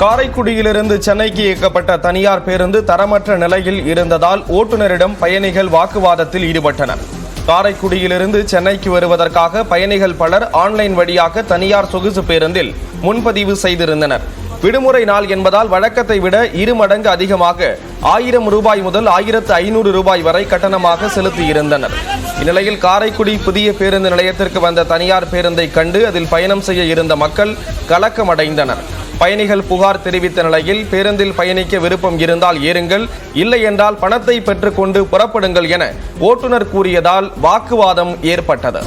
காரைக்குடியிலிருந்து சென்னைக்கு இயக்கப்பட்ட தனியார் பேருந்து தரமற்ற நிலையில் இருந்ததால் ஓட்டுநரிடம் பயணிகள் வாக்குவாதத்தில் ஈடுபட்டனர். காரைக்குடியிலிருந்து சென்னைக்கு வருவதற்காக பயணிகள் பலர் ஆன்லைன் வழியாக தனியார் சொகுசு பேருந்தில் முன்பதிவு செய்திருந்தனர். விடுமுறை நாள் என்பதால் வழக்கத்தை விட இரு மடங்கு அதிகமாக ஆயிரம் ரூபாய் முதல் ஆயிரத்து ஐநூறு ரூபாய் வரை கட்டணமாக செலுத்தியிருந்தனர். இந்நிலையில் காரைக்குடி புதிய பேருந்து நிலையத்திற்கு வந்த தனியார் பேருந்தை கண்டு அதில் பயணம் செய்ய இருந்த மக்கள் கலக்கமடைந்தனர். பயணிகள் புகார் தெரிவித்த நிலையில் பேருந்தில் பயணிக்க விருப்பம் இருந்தால் ஏறுங்கள் இல்லை என்றால் பணத்தை பெற்றுக்கொண்டு புறப்படுங்கள் என ஓட்டுநர் கூறியதால் வாக்குவாதம் ஏற்பட்டது.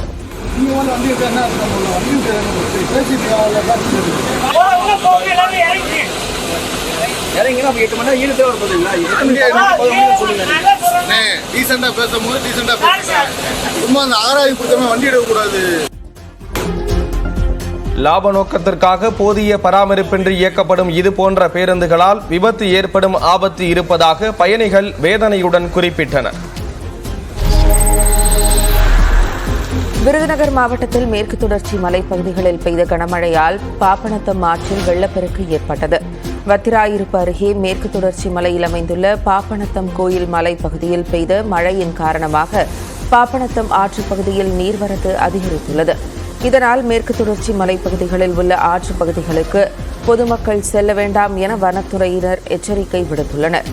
இறங்கினா எட்டு மணி நேரம் வர போதுங்களா எட்டு மணி நேரம் சொல்லுங்க டீசெண்டா பேசும்போது டீசெண்டா பேசுங்க சும்மா அந்த ஆராய்ச்சி கொடுத்தவங்க வண்டி எடுக்கக்கூடாது. லாப நோக்கத்திற்காக போதிய பராமரிப்பின்றி இயக்கப்படும் இது போன்ற பேருந்துகளால் விபத்து ஏற்படும் ஆபத்து இருப்பதாக பயணிகள் வேதனையுடன் குறிப்பிட்டனர். விருதுநகர் மாவட்டத்தில் மேற்கு தொடர்ச்சி மலைப்பகுதிகளில் பெய்த கனமழையால் பாப்பனத்தம் ஆற்றில் வெள்ளப்பெருக்கு ஏற்பட்டது. வத்திராயிருப்பு அருகே மேற்கு தொடர்ச்சி மலையில் அமைந்துள்ள பாப்பனத்தம் கோயில் மலைப்பகுதியில் பெய்த மழையின் காரணமாக பாப்பனத்தம் ஆற்று பகுதியில் நீர்வரத்து அதிகரித்துள்ளது. இதனால் மேற்கு தொடர்ச்சி மலைப்பகுதிகளில் உள்ள ஆற்றுப் பகுதிகளுக்கு பொதுமக்கள் செல்ல வேண்டாம் என வனத்துறையினர் எச்சரிக்கை விடுத்துள்ளனர்.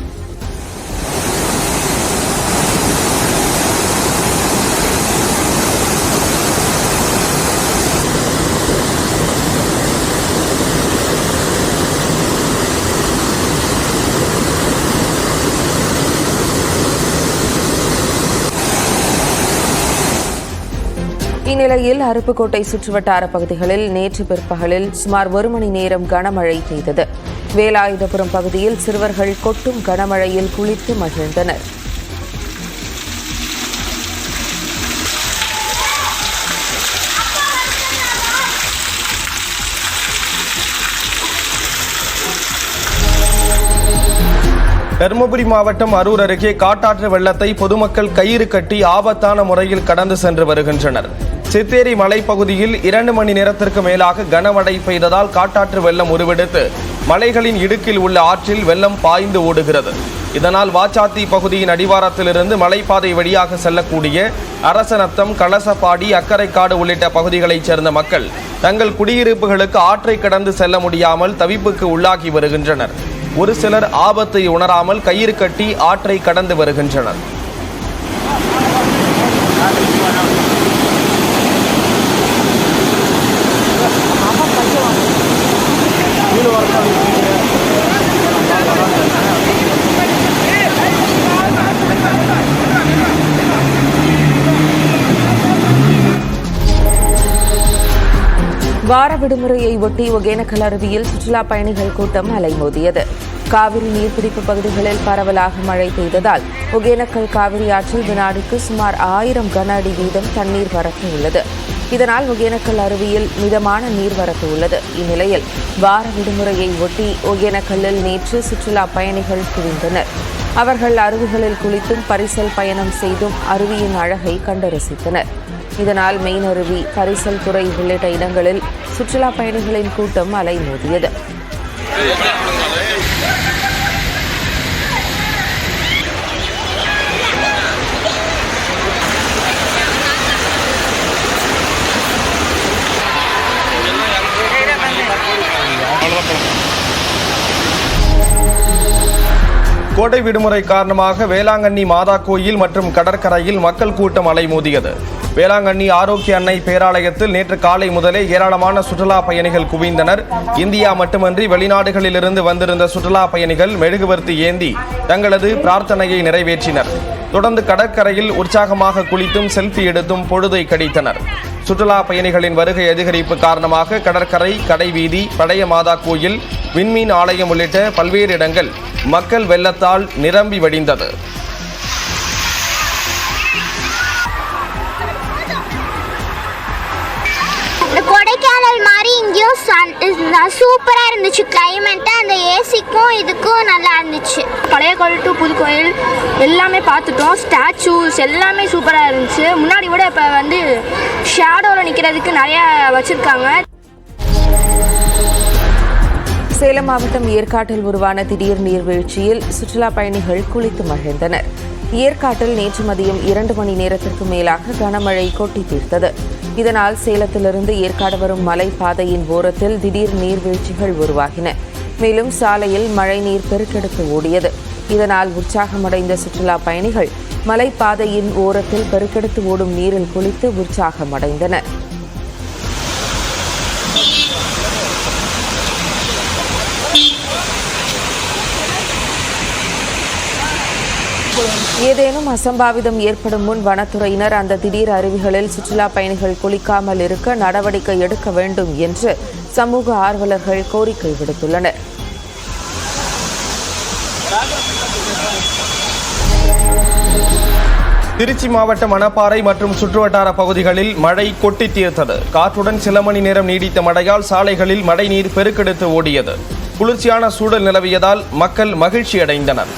இந்நிலையில் அருப்புக்கோட்டை சுற்றுவட்டார பகுதிகளில் நேற்று பிற்பகலில் சுமார் ஒரு மணி நேரம் கனமழை பெய்தது. வேலாயுதபுரம் பகுதியில் சிறுவர்கள் கொட்டும் கனமழையில் குளித்து மகிழ்ந்தனர். தருமபுரி மாவட்டம் அரூர் அருகே காட்டாற்று வெள்ளத்தை பொதுமக்கள் கயிறு கட்டி ஆபத்தான முறையில் கடந்து சென்று வருகின்றனர். சித்தேரி மலைப்பகுதியில் இரண்டு மணி நேரத்திற்கு மேலாக கனமழை பெய்ததால் காட்டாற்று வெள்ளம் உருவெடுத்து மலைகளின் இடுக்கில் உள்ள ஆற்றில் வெள்ளம் பாய்ந்து ஓடுகிறது. இதனால் வாச்சாத்தி பகுதியின் அடிவாரத்திலிருந்து மலைப்பாதை வழியாக செல்லக்கூடிய அரசநத்தம் கலசப்பாடி அக்கரைக்காடு உள்ளிட்ட பகுதிகளைச் சேர்ந்த மக்கள் தங்கள் குடியிருப்புகளுக்கு ஆற்றை கடந்து செல்ல முடியாமல் தவிப்புக்கு உள்ளாகி வருகின்றனர். ஒரு சிலர் ஆபத்தை உணராமல் கயிறு கட்டி ஆற்றை கடந்து வருகின்றனர். விடுமுறையை ஒட்டி ஒகேனக்கல் அருவியில் சுற்றுலா பயணிகள் கூட்டம் அலைமோதியது. காவிரி நீர்பிடிப்பு பகுதிகளில் பரவலாக மழை பெய்ததால் ஒகேனக்கல் காவிரி ஆற்றில் வினாடிக்கு சுமார் ஆயிரம் கன அடி வீதம் தண்ணீர் வரத்து உள்ளது. இதனால் ஒகேனக்கல் அருவியில் மிதமான நீர்வரத்து உள்ளது. இந்நிலையில் வார விடுமுறையை ஒட்டி ஒகேனக்கல்லில் நேற்று சுற்றுலா பயணிகள் குவிந்தனர். அவர்கள் அருவிகளில் குளித்தும் பரிசல் பயணம் செய்தும் அருவியின் அழகை கண்டு ரசித்தனர் இதனால் மெயின் கரிசல் பரிசல் துறை உள்ளிட்ட இடங்களில் சுற்றுலா பயணிகளின் கூட்டம் அலைமோதியது. கோடை விடுமுறை காரணமாக வேளாங்கண்ணி மாதா கோயில் மற்றும் கடற்கரையில் மக்கள் கூட்டம் அலைமோதியது. வேளாங்கண்ணி ஆரோக்கிய அன்னை பேராலயத்தில் நேற்று காலை முதலே ஏராளமான சுற்றுலா பயணிகள் குவிந்தனர். இந்தியா மட்டுமன்றி வெளிநாடுகளிலிருந்து வந்திருந்த சுற்றுலா பயணிகள் மெழுகுவர்த்தி ஏந்தி தங்களது பிரார்த்தனையை நிறைவேற்றினர். தொடர்ந்து கடற்கரையில் உற்சாகமாக குளித்தும் செல்ஃபி எடுத்தும் பொழுதை கடித்தனர் சுற்றுலா பயணிகளின் வருகை அதிகரிப்பு காரணமாக கடற்கரை கடைவீதி பழைய மாதா கோயில் விண்மீன் ஆலயம் உள்ளிட்ட பல்வேறு இடங்கள் மக்கள் வெள்ளத்தால் நிரம்பி வடிந்தது. மாதிரி இங்கேயும் சன் சூப்பராக இருந்துச்சு கிளைமேட்டு அந்த ஏசிக்கும் இதுக்கும் நல்லா இருந்துச்சு. பழைய கோயில் டு புது கோயில் எல்லாமே பார்த்துட்டோம். ஸ்டாச்சூஸ் எல்லாமே சூப்பராக இருந்துச்சு. முன்னாடி விட இப்போ வந்து ஷேடோவில் நிற்கிறதுக்கு நிறையா வச்சுருக்காங்க. சேலம் மாவட்டம் ஏற்காட்டில் உருவான திடீர் நீர்வீழ்ச்சியில் சுற்றுலா பயணிகள் குளித்து மகிழ்ந்தனர். ஏற்காட்டில் நேற்று மதியம் இரண்டு மணி நேரத்திற்கு மேலாக கனமழை கொட்டி தீர்த்தது. இதனால் சேலத்திலிருந்து ஏற்காடு வரும் மலைப்பாதையின் ஓரத்தில் திடீர் நீர்வீழ்ச்சிகள் உருவாகின. மேலும் சாலையில் மழைநீர் பெருக்கெடுத்து ஓடியது. இதனால் உற்சாகமடைந்த சுற்றுலா பயணிகள் மலைப்பாதையின் ஓரத்தில் பெருக்கெடுத்து ஓடும் நீரில் குளித்து உற்சாகமடைந்தனர். ஏதேனும் அசம்பாவிதம் ஏற்படும் முன் வனத்துறையினர் அந்த திடீர் அருவிகளில் சுற்றுலா பயணிகள் குளிக்காமல் இருக்க நடவடிக்கை எடுக்க வேண்டும் என்று சமூக ஆர்வலர்கள் கோரிக்கை விடுத்துள்ளனர். திருச்சி மாவட்ட மணப்பாறை மற்றும் சுற்றுவட்டார பகுதிகளில் மழை கொட்டி தீர்த்தது. காற்றுடன் சில மணி நேரம் நீடித்த மழையால் சாலைகளில் மழைநீர் பெருக்கெடுத்து ஓடியது. குளிர்ச்சியான சூழல் நிலவியதால் மக்கள் மகிழ்ச்சி அடைந்தனர்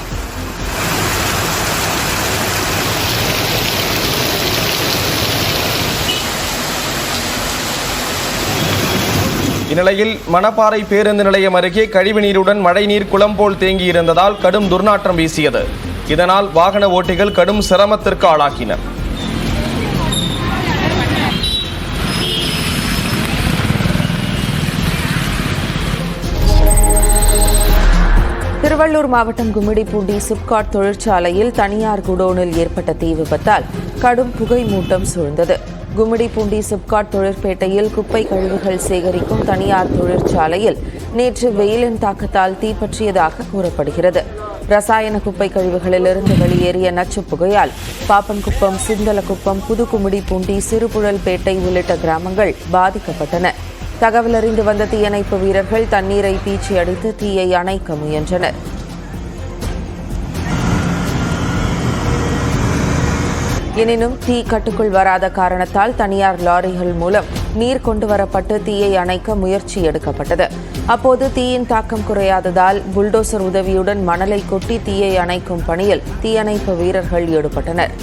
இந்நிலையில் மணப்பாறை பேருந்து நிலையம் அருகே கழிவுநீருடன் மழைநீர் குளம் போல் தேங்கியிருந்ததால் கடும் துர்நாற்றம் வீசியது. இதனால் வாகன ஓட்டிகள் கடும் சிரமத்திற்கு ஆளாக்கினர் திருவள்ளூர் மாவட்டம் கும்மிடிப்பூண்டி சிப்காட் தொழிற்சாலையில் தனியார் குடோனில் ஏற்பட்ட தீ விபத்தால் கடும் புகை மூட்டம் சூழ்ந்தது. கும்மிடிப்பூண்டி சிப்காட் தொழிற்பேட்டையில் குப்பை கழிவுகள் சேகரிக்கும் தனியார் தொழிற்சாலையில் நேற்று வெயிலின் தாக்கத்தால் தீப்பற்றியதாக கூறப்படுகிறது. ரசாயன குப்பை கழிவுகளிலிருந்து வெளியேறிய நச்சு புகையால் பாப்பன்குப்பம் சிந்தலக்குப்பம் புதுக்கும்மிடிப்பூண்டி சிறுபுழல்பேட்டை உள்ளிட்ட கிராமங்கள் பாதிக்கப்பட்டன. தகவலறிந்து வந்த தீயணைப்பு வீரர்கள் தண்ணீரை பீச்சி அடித்து தீயை அணைக்க முயன்றனர். எனினும் தீ கட்டுக்குள் வராத காரணத்தால் தனியார் லாரிகள் மூலம் நீர் கொண்டு வரப்பட்டு தீயை அணைக்க முயற்சி எடுக்கப்பட்டது. அப்போது தீயின் தாக்கம் குறையாததால் புல்டோசர் உதவியுடன் மணலை கொட்டி தீயை அணைக்கும் பணியில் தீயணைப்பு வீரர்கள் ஈடுபட்டனர்.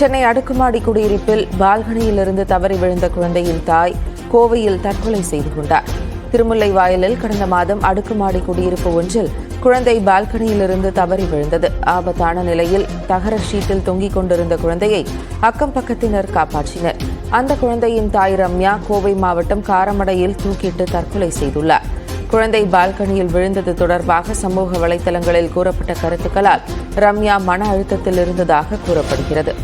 சென்னை அடுக்குமாடி குடியிருப்பில் பால்கனியிலிருந்து தவறி விழுந்த குழந்தையின் தாய் கோவையில் தற்கொலை செய்து கொண்டார். திருமுல்லை வாயிலில் கடந்த மாதம் அடுக்குமாடி குடியிருப்பு ஒன்றில் குழந்தை பால்கனியிலிருந்து தவறி விழுந்தது. ஆபத்தான நிலையில் தகர ஷீட்டில் தொங்கிக் கொண்டிருந்த குழந்தையை அக்கம் பக்கத்தினர் காப்பாற்றினர். அந்த குழந்தையின் தாய் ரம்யா கோவை மாவட்டம் காரமடையில் தூக்கிட்டு தற்கொலை செய்துள்ளார். குழந்தை பால்கனியில் விழுந்தது தொடர்பாக சமூக வலைதளங்களில் கூறப்பட்ட கருத்துக்களால் ரம்யா மன அழுத்தத்தில் இருந்ததாக கூறப்படுகிறது.